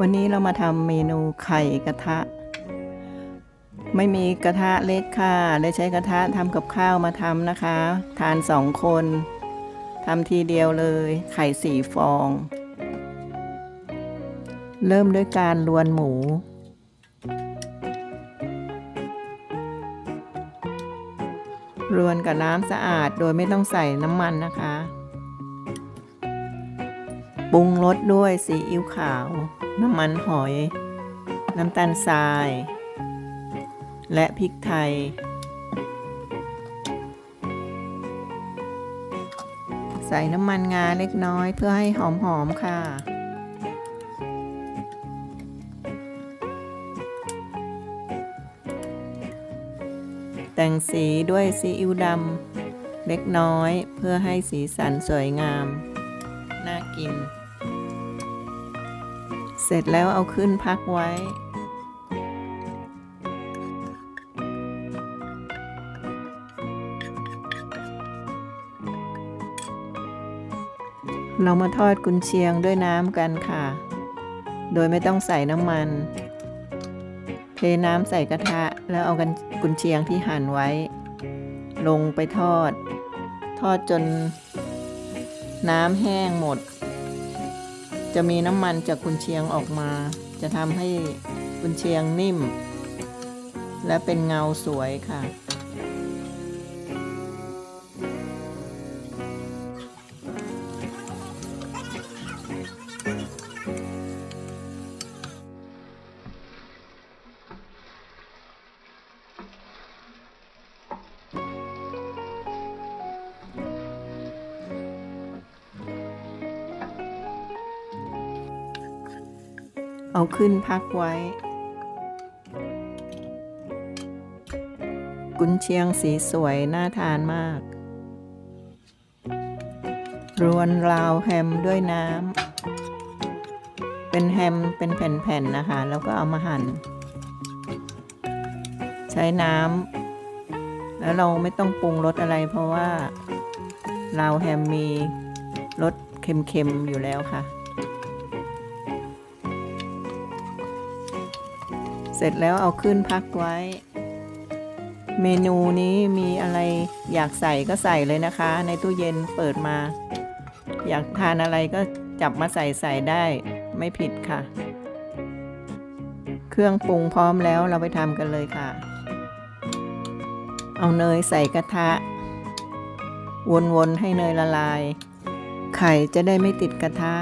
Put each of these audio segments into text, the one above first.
วันนี้เรามาทำเมนูไข่กระทะ ไม่มีกระทะเล็กค่ะเลยใช้กระทะทำกับข้าวมาทำนะคะ ทานสองคนทำทีเดียวเลย ไข่สี่ฟอง เริ่มด้วยการลวนหมู รวนกับน้ำสะอาดโดยไม่ต้องใส่น้ำมันนะคะ ปรุงรสด้วยซีอิ๊วขาว น้ำมันหอย น้ำตาลทราย และพริกไทย ใส่น้ำมันงาเล็กน้อยเพื่อให้หอมๆค่ะแต่งสีด้วยซีอิ๊วดำเล็กน้อยเพื่อให้สีสันสวยงาม น่ากิน เสร็จแล้วเอาขึ้นพักไว้ เรามาทอดกุนเชียงด้วยน้ำกันค่ะ โดยไม่ต้องใส่น้ำมัน เทน้ำใส่กระทะแล้วเอากันกุนเชียงที่หั่นไว้ ลงไปทอด ทอดจนน้ำแห้งหมด จะมีน้ำมันจากกุนเชียงออกมา จะทำให้กุนเชียงนิ่ม และเป็นเงาสวยค่ะ เอาขึ้นพักไว้ กุนเชียงสีสวยน่าทานมาก รวนราวแฮมด้วยน้ำ เป็นแฮมเป็นแผ่นๆนะคะ แล้วก็เอามาหั่น ใช้น้ำ แล้วเราไม่ต้องปรุงรสอะไรเพราะว่า ราวแฮมมีรสเค็มๆอยู่แล้วค่ะ เสร็จแล้วเอาขึ้นพักไว้ เมนูนี้มีอะไรอยากใส่ก็ใส่เลยนะคะ ในตู้เย็นเปิดมา อยากทานอะไรก็จับมาใส่ใส่ได้ไม่ผิดค่ะ เครื่องปรุงพร้อมแล้วเราไปทำกันเลยค่ะ เอาเนยใส่กระทะ วนๆให้เนยละลาย ไข่จะได้ไม่ติดกระทะ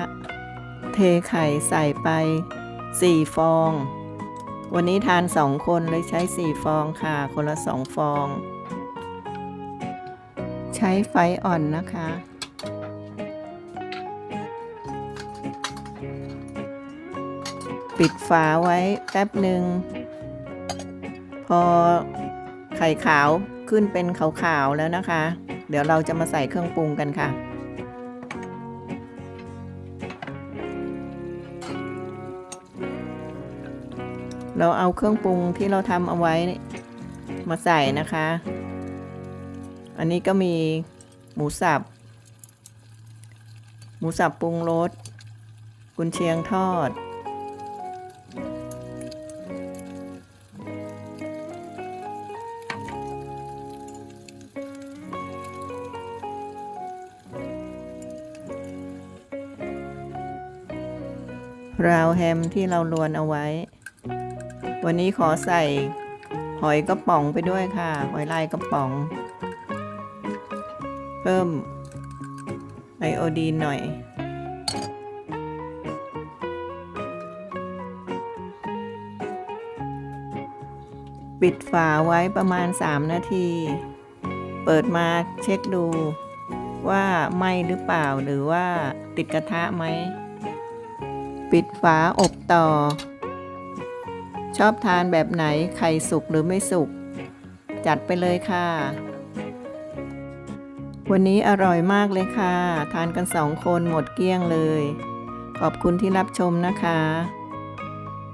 เทไข่ใส่ไป 4 ฟอง วันนี้ทานสองคนเลยใช้สี่ฟองค่ะ คนละสองฟอง ใช้ไฟอ่อนนะคะ ปิดฝาไว้แป๊บหนึ่ง พอไข่ขาวขึ้นเป็นขาวๆแล้วนะคะ เดี๋ยวเราจะมาใส่เครื่องปรุงกันค่ะ เราเอาเครื่องปรุงที่เราทำเอาไว้มาใส่นะคะ อันนี้ก็มีหมูสับ หมูสับปรุงรส กุนเชียงทอด ราวแฮมที่เราลวนเอาไว้ วันนี้ขอใส่หอยกระป๋องไปด้วยค่ะ หอยลายกระป๋อง เพิ่มไอโอดีนหน่อย ปิดฝาไว้ประมาณ 3 นาที เปิดมาเช็คดูว่าไหมหรือเปล่าหรือว่าติดกระทะไหม ปิดฝาอบต่อ ชอบทานแบบไหนไข่สุกหรือไม่สุก จัดไปเลยค่ะ วันนี้อร่อยมากเลยค่ะ ทานกันสองคนหมดเกลี้ยงเลย ขอบคุณที่รับชมนะคะ